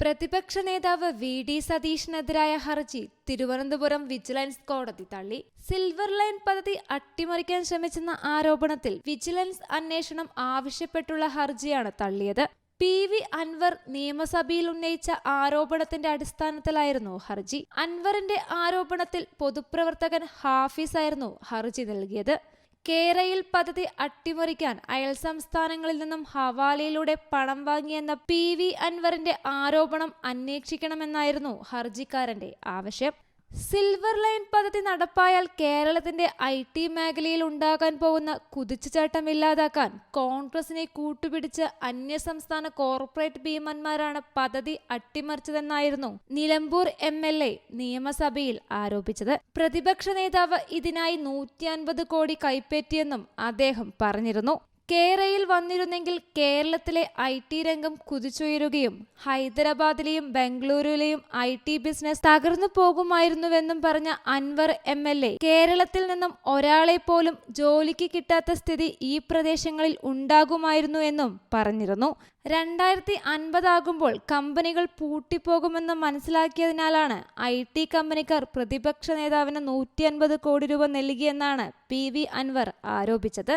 പ്രതിപക്ഷ നേതാവ് V D സതീഷിനെതിരായ ഹർജി തിരുവനന്തപുരം വിജിലൻസ് കോടതി തള്ളി. സിൽവർ ലൈൻ പദ്ധതി അട്ടിമറിക്കാൻ ശ്രമിച്ചെന്ന ആരോപണത്തിൽ വിജിലൻസ് അന്വേഷണം ആവശ്യപ്പെട്ടുള്ള ഹർജിയാണ് തള്ളിയത്. പി വി അൻവർ നിയമസഭയിൽ ഉന്നയിച്ച ആരോപണത്തിന്റെ അടിസ്ഥാനത്തിലായിരുന്നു ഹർജി. അൻവറിന്റെ ആരോപണത്തിൽ പൊതുപ്രവർത്തകൻ ഹാഫിസ് ആയിരുന്നു ഹർജി നൽകിയത്. കേരയിൽ പദ്ധതി അട്ടിമറിക്കാൻ അയൽ സംസ്ഥാനങ്ങളിൽ നിന്നും ഹവാലയിലൂടെ പണം വാങ്ങിയെന്ന പി വി അൻവറിന്റെ ആരോപണം അന്വേഷിക്കണമെന്നായിരുന്നു ഹർജിക്കാരന്റെ ആവശ്യം. സിൽവർ ലൈൻ പദ്ധതി നടപ്പായാൽ കേരളത്തിന്റെ ഐ ടി മേഖലയിൽ ഉണ്ടാകാൻ പോകുന്ന കുതിച്ചുചാട്ടം ഇല്ലാതാക്കാൻ കോൺഗ്രസിനെ കൂട്ടുപിടിച്ച് അന്യസംസ്ഥാന കോർപ്പറേറ്റ് ഭീമന്മാരാണ് പദ്ധതി അട്ടിമറിച്ചതെന്നായിരുന്നു നിലമ്പൂർ എം എൽ എ നിയമസഭയിൽ ആരോപിച്ചത്. പ്രതിപക്ഷ നേതാവ് ഇതിനായി നൂറ്റി അൻപത് കോടി കൈപ്പറ്റിയെന്നും അദ്ദേഹം പറഞ്ഞിരുന്നു. കേരയിൽ വന്നിരുന്നെങ്കിൽ കേരളത്തിലെ ഐ ടി രംഗം കുതിച്ചുയരുകയും ഹൈദരാബാദിലെയും ബംഗളൂരുവിലെയും ഐ ടി ബിസിനസ് തകർന്നു പോകുമായിരുന്നുവെന്നും പറഞ്ഞ അൻവർ എം എൽ എ കേരളത്തിൽ നിന്നും ഒരാളെ പോലും ജോലിക്ക് കിട്ടാത്ത സ്ഥിതി ഈ പ്രദേശങ്ങളിൽ ഉണ്ടാകുമായിരുന്നു എന്നും പറഞ്ഞിരുന്നു. രണ്ടായിരത്തി അൻപതാകുമ്പോൾ കമ്പനികൾ പൂട്ടിപ്പോകുമെന്ന് മനസ്സിലാക്കിയതിനാലാണ് ഐ ടി കമ്പനിക്കാർ പ്രതിപക്ഷ നേതാവിന് നൂറ്റി അൻപത് കോടി രൂപ നൽകിയെന്നാണ് പി വി അൻവർ ആരോപിച്ചത്.